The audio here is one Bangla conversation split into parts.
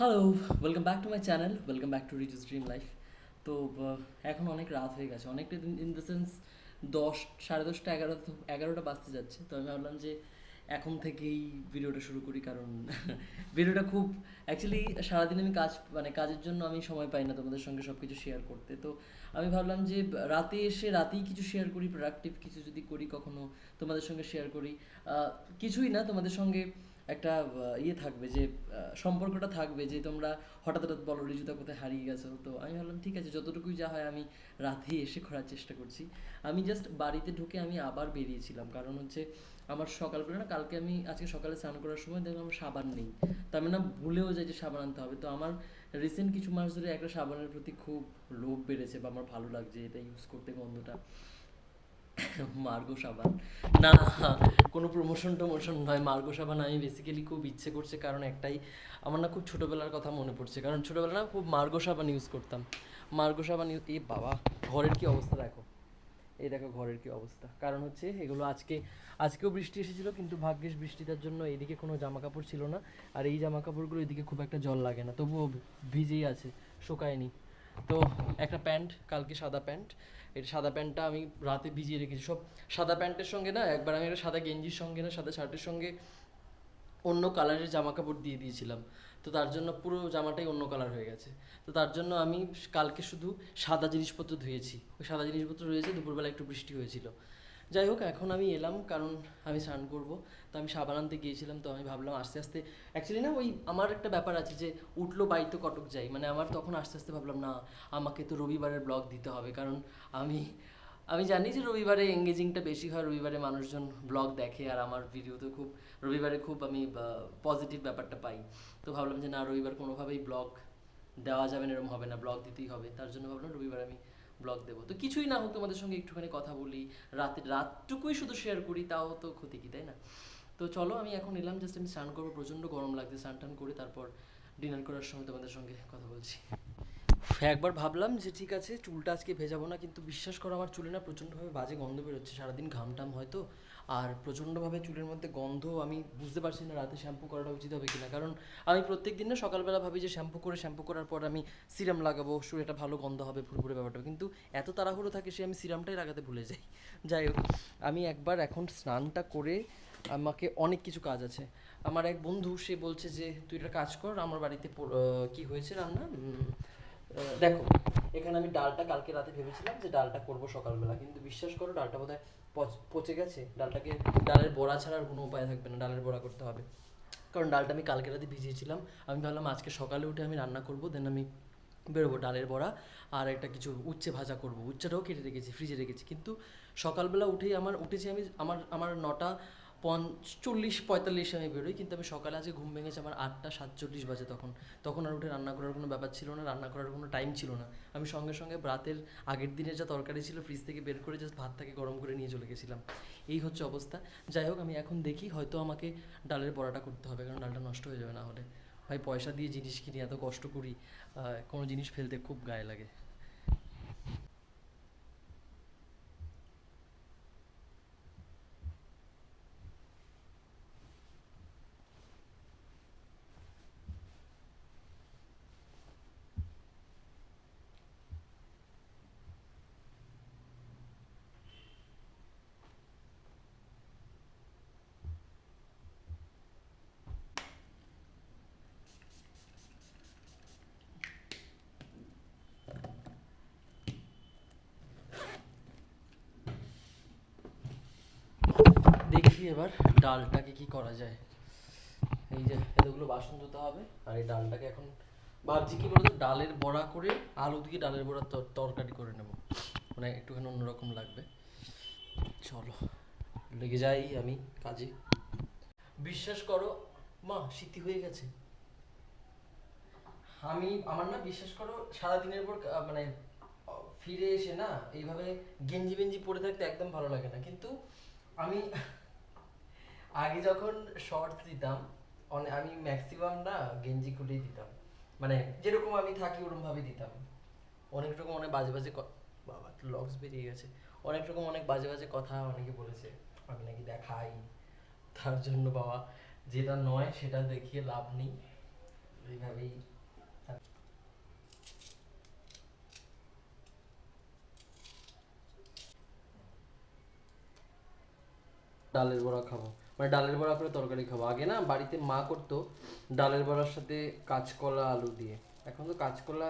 Hello welcome back to my channel welcome back to rich dream life তো এখন অনেক রাত হয়ে গেছে। অনেকটা ইন দ্য সেন্স দশ, সাড়ে দশটা এগারো, এগারোটা বাজতে যাচ্ছে। তো আমি ভাবলাম যে এখন থেকেই ভিডিওটা শুরু করি, কারণ ভিডিওটা খুব অ্যাকচুয়ালি সারাদিন আমি কাজ মানে কাজের জন্য আমি সময় পাই না তোমাদের সঙ্গে সব কিছু শেয়ার করতে। তো আমি ভাবলাম যে রাতে এসে রাতেই কিছু শেয়ার করি প্রোডাক্টিভ কিছু যদি করি কখনো তোমাদের সঙ্গে শেয়ার করি। কিছুই না তোমাদের সঙ্গে একটা ইয়ে থাকবে যে সম্পর্কটা থাকবে যে তোমরা হঠাৎ হঠাৎ বলো, রিজুতা কোথায় হারিয়ে গেছো? তো আমি ভাবলাম, ঠিক আছে, যতটুকুই যা হয় আমি রাতে এসে করার চেষ্টা করছি। আমি জাস্ট বাড়িতে ঢুকে আমি আবার বেরিয়েছিলাম। কারণ হচ্ছে আমার সকালবেলা না, কালকে আমি আজকে সকালে স্নান করার সময় দেখলাম আমার সাবান নেই। তো আমি না ভুলেও যাই যে সাবান আনতে হবে। তো আমার রিসেন্ট কিছু মাস ধরে একটা সাবানের প্রতি খুব লোভ বেড়েছে বা আমার ভালো লাগছে, এটা ইউজ করতে গন্ধটা। মার্গো সাবান। না, কোনো প্রমোশন টমোশন নয়। মার্গো সাবান আমি বেসিক্যালি খুব ইচ্ছে করছে, কারণ একটাই, আমার না খুব ছোটোবেলার কথা মনে পড়ছে। কারণ ছোটোবেলা না খুব মার্গো সাবান ইউজ করতাম। মার্গো সাবান এ বাবা, ঘরের কি অবস্থা দেখো। এই দেখো ঘরের কি অবস্থা। কারণ হচ্ছে, এগুলো আজকে, আজকেও বৃষ্টি এসেছিল, কিন্তু ভাগ্যিস বৃষ্টিটার জন্য এইদিকে কোনো জামা কাপড় ছিল না। আর এই জামা কাপড়গুলো এদিকে খুব একটা জল লাগে না। তবুও ভিজেই আছে, শুকায়নি। তো একটা প্যান্ট, কালকে সাদা প্যান্ট। এটা সাদা প্যান্টটা আমি রাতে ভিজিয়ে রেখেছি। সব সাদা প্যান্টের সঙ্গে না, একবার আমি একটা সাদা গেঞ্জির সঙ্গে না, সাদা শার্টের সঙ্গে অন্য কালারের জামা কাপড় দিয়ে দিয়েছিলাম। তো তার জন্য পুরো জামাটাই অন্য কালার হয়ে গেছে। তো তার জন্য আমি কালকে শুধু সাদা জিনিসপত্র ধুয়েছি। ওই সাদা জিনিসপত্র রয়েছে, দুপুরবেলা একটু বৃষ্টি হয়েছিল। যাই হোক, এখন আমি এলাম, কারণ আমি স্নান করব। তো আমি সাবান আনতে গিয়েছিলাম, তো আমি ভাবলাম আস্তে আস্তে অ্যাকচুয়ালি না, ওই আমার একটা ব্যাপার আছে যে, উঠল বাড়িতে কটক যাই মানে আমার তখন আস্তে আস্তে ভাবলাম, না, আমাকে তো রবিবারের ব্লগ দিতে হবে। কারণ আমি আমি জানি যে রবিবারে এঙ্গেজিংটা বেশি হয়, রবিবারে মানুষজন ব্লগ দেখে, আর আমার ভিডিও তো খুব, রবিবারে খুব আমি পজিটিভ ব্যাপারটা পাই। তো ভাবলাম যে, না, রবিবার কোনোভাবেই ব্লগ দেওয়া যাবে না, এরকম হবে না ব্লগ দিতেই হবে। তার জন্য ভাবলাম রবিবার আমি ব্লগ দেবো। তো কিছুই না হোক তোমাদের সঙ্গে একটুখানি কথা বলি, রাতে, রাতটুকুই শুধু শেয়ার করি, তাও তো ক্ষতি কি, তাই না? তো চলো, আমি এখন এলাম জাস্ট আমি স্নান করব, প্রচণ্ড গরম লাগছে স্নান টান করে তারপর ডিনার করার সময় তোমাদের সঙ্গে কথা বলছি। একবার ভাবলাম যে ঠিক আছে, চুলটা আজকে ভেজাবো না, কিন্তু বিশ্বাস করো আমার চুলে না প্রচণ্ডভাবে বাজে গন্ধ বেরোচ্ছে। সারাদিন ঘাম টাম হয়তো, আর প্রচণ্ডভাবে চুলের মধ্যে গন্ধ আমি বুঝতে পারছি না রাতে শ্যাম্পু করাটা উচিত হবে কিনা। কারণ আমি প্রত্যেক দিন না সকালবেলা ভাবি যে শ্যাম্পু করে, শ্যাম্পু করার পর আমি সিরাম লাগাবো শুরু এটা ভালো গন্ধ হবে, ফুরফুরে ব্যাপারটা। কিন্তু এত তাড়াহুড়ো থাকে সে আমি সিরামটাই লাগাতে ভুলে যাই। যাই হোক, আমি একবার এখন স্নানটা করে আমাকে অনেক কিছু কাজ আছে। আমার এক বন্ধু, সে বলছে যে, তুই একটা কাজ কর, আমার বাড়িতে কি হয়েছে রান্না? দেখো, এখানে আমি ডালটা কালকে রাতে ভেবেছিলাম যে ডালটা করব সকালবেলা, কিন্তু বিশ্বাস করো ডালটা বোধহয় পচ- গেছে। ডালটাকে ডালের বড়া ছাড়া আর কোনো উপায় থাকবে না, ডালের বড়া করতে হবে। কারণ ডালটা আমি কালকে রাতে ভিজিয়েছিলাম। আমি ভাবলাম আজকে সকালে উঠে আমি রান্না করব দেন আমি বেরোবো ডালের বড়া আর একটা কিছু উচ্ছে ভাজা করব। উচ্ছেটাও কেটে রেখেছি ফ্রিজে রেখেছি। কিন্তু সকালবেলা উঠেই আমার, উঠেছি আমি আমার আমার নটা পঞ্চল্লিশ পঁয়তাল্লিশে আমি বেরোই, কিন্তু আমি সকালে আজকে ঘুম ভেঙেছে আমার আটটা সাতচল্লিশ বাজে তখন। তখন আর উঠে রান্না করার কোনো ব্যাপার ছিল না, রান্না করার কোনো টাইম ছিল না। আমি সঙ্গে সঙ্গে রাতের আগের দিনের যা তরকারি ছিল ফ্রিজ থেকে বের করে জাস্ট ভাতটাকে গরম করে নিয়ে চলে গেছিলাম। এই হচ্ছে অবস্থা। যাই হোক, আমি এখন দেখি হয়তো আমাকে ডালের বড়াটা করতে হবে, কারণ ডালটা নষ্ট হয়ে যাবে না হলে। ভাই, পয়সা দিয়ে জিনিস কিনি, এত কষ্ট করি কোনো জিনিস ফেলতে খুব গায়ে লাগে। দেখি এবার ডালটাকে কি করা যায়। এই যে এতগুলো বাসন ধুতে হবে, আর এই ডালটাকে এখন ভাবছি কি বলতো, ডালের বড়া করে আলু দিয়ে ডালের বড়া তর- তরকারি করে নেব। মানে একটুখানি অন্যরকম লাগবে। চলো, লেগে যাই আমি কাজে। বিশ্বাস করো, মা শীতি হয়ে গেছে। আমি, আমার না বিশ্বাস করো, সারাদিনের পর মানে ফিরে এসে না, এইভাবে গেঞ্জি বেঞ্জি পরে থাকতে একদম ভালো লাগে না। কিন্তু আমি আগে যখন শর্টস দিতাম আমি ম্যাক্সিমাম না গেঞ্জি খুলেই দিতাম। মানে যেরকম আমি থাকি ওরকম ভাবে দিতাম। অনেক রকম অনেক বাজে বাজে বাবা লক্স বেরিয়ে গেছে। অনেক রকম অনেক বাজে বাজে কথা অনেকে বলেছে। আমি নাকি দেখাই। তার জন্য বাবা, যেটা নয় সেটা দেখিয়ে লাভ নেই। এইভাবেই ডালের বড়া খাব। মানে ডালের বড়া করে তরকারি খাব। আগে না বাড়িতে মা করতো ডালের বড়ার সাথে কাঁচকলা আলু দিয়ে। এখন তো কাঁচকলা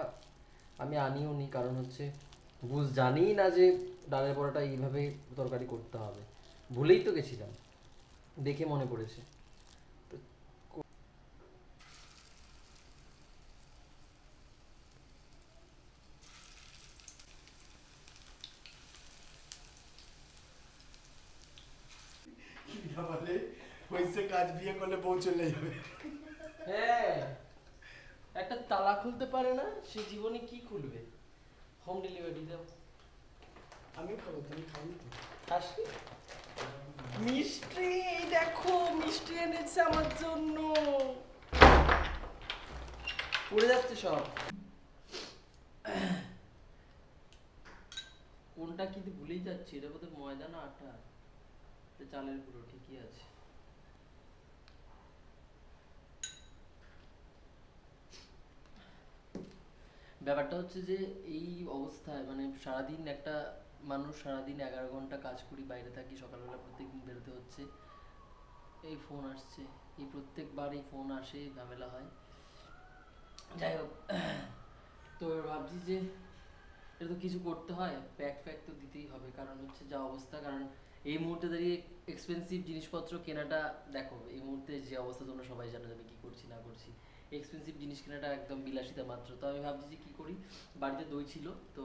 আমি আনিও নি, কারণ হচ্ছে বুঝ জানি না যে ডালের বড়াটা এইভাবে তরকারি করতে হবে। ভুলেই তো গেছিলাম, দেখে মনে পড়েছে না বলে হয়েছে কাজ বিয়ে করলে বউ চলে যাবে। হ্যাঁ একটা তালা খুলতে পারে না সে জীবনে কি খুলবে? হোম ডেলিভারি দাও। আমি খাব তুমি খাবি তো। মিষ্টি দেখো মিষ্টি এনেছে আমার জন্য। পড়ে যাচ্ছে সব। কোনটা কি ভুলেই যাচ্ছি? এটা বোধহয় ময়দা না আটা চালের গুঁড়ো ঠিকই আছে। ব্যাপারটা হচ্ছে যে, এই অবস্থায় মানে সারাদিন একটা মানুষ সারাদিন এগারো ঘণ্টা কাজ করি, বাইরে থাকি, সকালবেলা প্রত্যেকদিন বেরোতে হচ্ছে। এই ফোন আসছে। এই প্রত্যেকবার এই ফোন আসে, ঝামেলা হয়। যাই হোক, তো ভাবছি যে, এটা তো কিছু করতে হয় প্যাক ফ্যাক তো দিতেই হবে। কারণ হচ্ছে যা অবস্থা, কারণ এই মুহূর্তে দাঁড়িয়ে এক্সপেন্সিভ জিনিসপত্র কেনাটা, দেখো, এই মুহূর্তে যে অবস্থা তোমরা সবাই জানো আমি কি করছি, না করছি। এক্সপেন্সিভ জিনিস কেনাটা একদম বিলাসিতা মাত্র। তো আমি ভাবছি যে কি করি? বাড়িতে দই ছিল, তো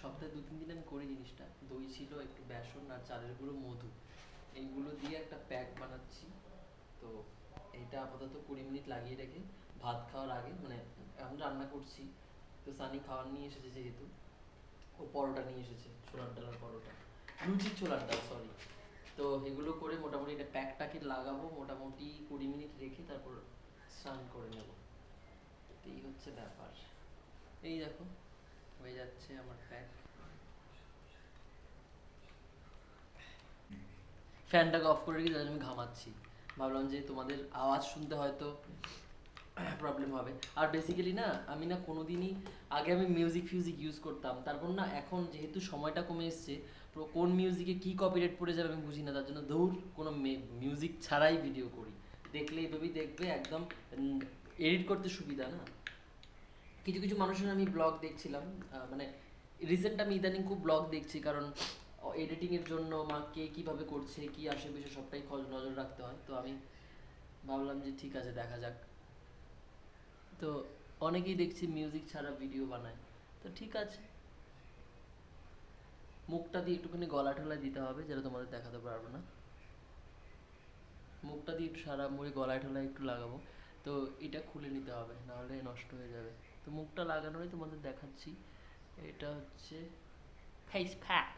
সপ্তাহে দু, তিন দিন আমি করি জিনিসটা। দই ছিল, একটু বেসন আর চালের গুঁড়ো, মধু। এইগুলো দিয়ে একটা প্যাক বানাচ্ছি। তো এইটা আপাতত কুড়ি মিনিট লাগিয়ে রেখে ভাত খাওয়ার আগে মানে এখন রান্না করছি। তো সানি খাওয়ার নিয়ে এসেছে যেহেতু। ও পরোটা নিয়ে এসেছে, ছোলার ডালের পরোটা। লুচি ছোলার ডাল সরি তো এগুলো করে মোটামুটি এটা প্যাকটাকে লাগাবো, মোটামুটি কুড়ি মিনিট রেখে তারপর স্নান করে নেব। এই হচ্ছে ব্যাপার। এই দেখো, হয়ে যাচ্ছে আমার প্যাক ফ্যানটাকে অফ করে রেখে আমি ঘামাচ্ছি। ভাবলাম যে তোমাদের আওয়াজ শুনতে হয়তো প্রবলেম হবে। আর বেসিক্যালি না, আমি না কোনোদিনই আগে আমি মিউজিক ফিউজিক ইউজ করতাম। তারপর না এখন যেহেতু সময়টা কমে এসছে কোন মিউজিকে কি কপিরাইট পড়ে যাবে আমি বুঝি না। তার জন্য দৌড় কোনো মিউজিক ছাড়াই ভিডিও করি। দেখলে এইভাবেই দেখবে, একদম এডিট করতে সুবিধা না? কিছু কিছু মানুষের আমি ব্লগ দেখছিলাম মানে রিসেন্ট আমি ইদানিং খুব ব্লগ দেখছি, কারণ এডিটিং এর জন্য মা কে কীভাবে করছে, কি বিষয়ে সবটাই খোঁজ নজর রাখতে হয়। তো আমি ভাবলাম যে ঠিক আছে, দেখা যাক। তো অনেকেই দেখছি মিউজিক ছাড়া ভিডিও বানায়। তো ঠিক আছে। মুখটা দিয়ে একটুখানি গলা টলা দিতে হবে যেটা তোমাদের দেখাতে পারব না। মুখটা দিয়ে সারা মুড়ে, গলায় টলায় একটু লাগাবো। তো এটা খুলে নিতে হবে, নাহলে নষ্ট হয়ে যাবে। তো মুখটা লাগানোই তোমাদের দেখাচ্ছি। এটা হচ্ছে ফেস প্যাক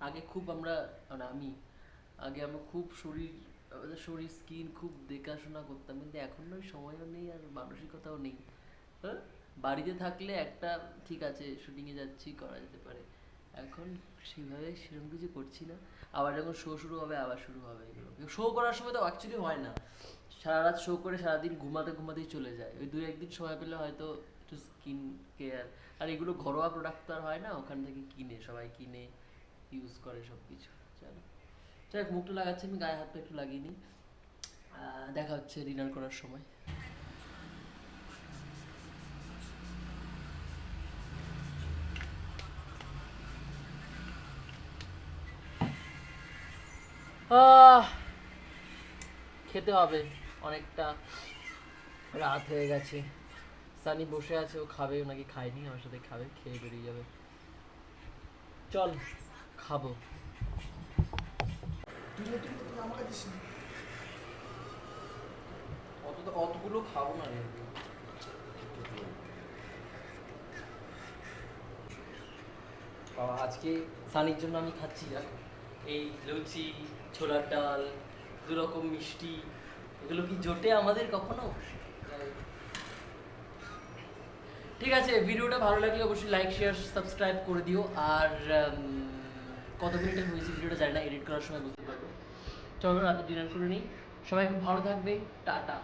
আগে খুব আমরা মানে আমি, আগে আমরা খুব শরীর, আমাদের শরীর, স্কিন খুব দেখাশোনা করতাম, কিন্তু এখন ওই সময়ও নেই আর মানসিকতাও নেই। হ্যাঁ? বাড়িতে থাকলে একটা ঠিক আছে, শুটিংয়ে যাচ্ছি, করা যেতে পারে। এখন সেভাবে সেরকম কিছু করছি না। আবার যখন শো শুরু হবে আবার শুরু হবে এগুলো। শো করার সময় তো অ্যাকচুয়ালি হয় না। সারা রাত শো করে সারাদিন ঘুমাতে ঘুমাতেই চলে যায়। ওই দু একদিন সময় পেলে হয়তো একটু স্কিন কেয়ার আর এগুলো ঘরোয়া প্রোডাক্ট তো আর হয় না ওখান থেকে কিনে সবাই কিনে ইউজ করে সব কিছু চলো। যাই হোক, মুখটা লাগাচ্ছি আমি গায়ে হাতটা একটু লাগিয়ে নিই। দেখা হচ্ছে ডিনার করার সময়। খেতে হবে। অনেকটা রাত হয়ে গেছে। সানি বসে আছে, ও খাবে নাকি খায়নি, আমার সাথে খাবে, খেয়ে বেরিয়ে যাবে। চল, খাব। অত অতগুলো খাব না রে। আজকে সানির জন্য আমি খাচ্ছি এই লুচি, ছোলার ডাল দু রকম মিষ্টি, এগুলো কি জোটে আমাদের কখনো? ঠিক আছে, ভিডিওটা ভালো লাগলে অবশ্যই লাইক শেয়ার সাবস্ক্রাইব করে দিও। আর কত মিনিটের হয়েছে ভিডিওটা জানি না এডিট করার সময় বুঝতে পারব। চলো, রাতে ডিনার করে নিই। সবাই ভালো থাকবে। টাটা।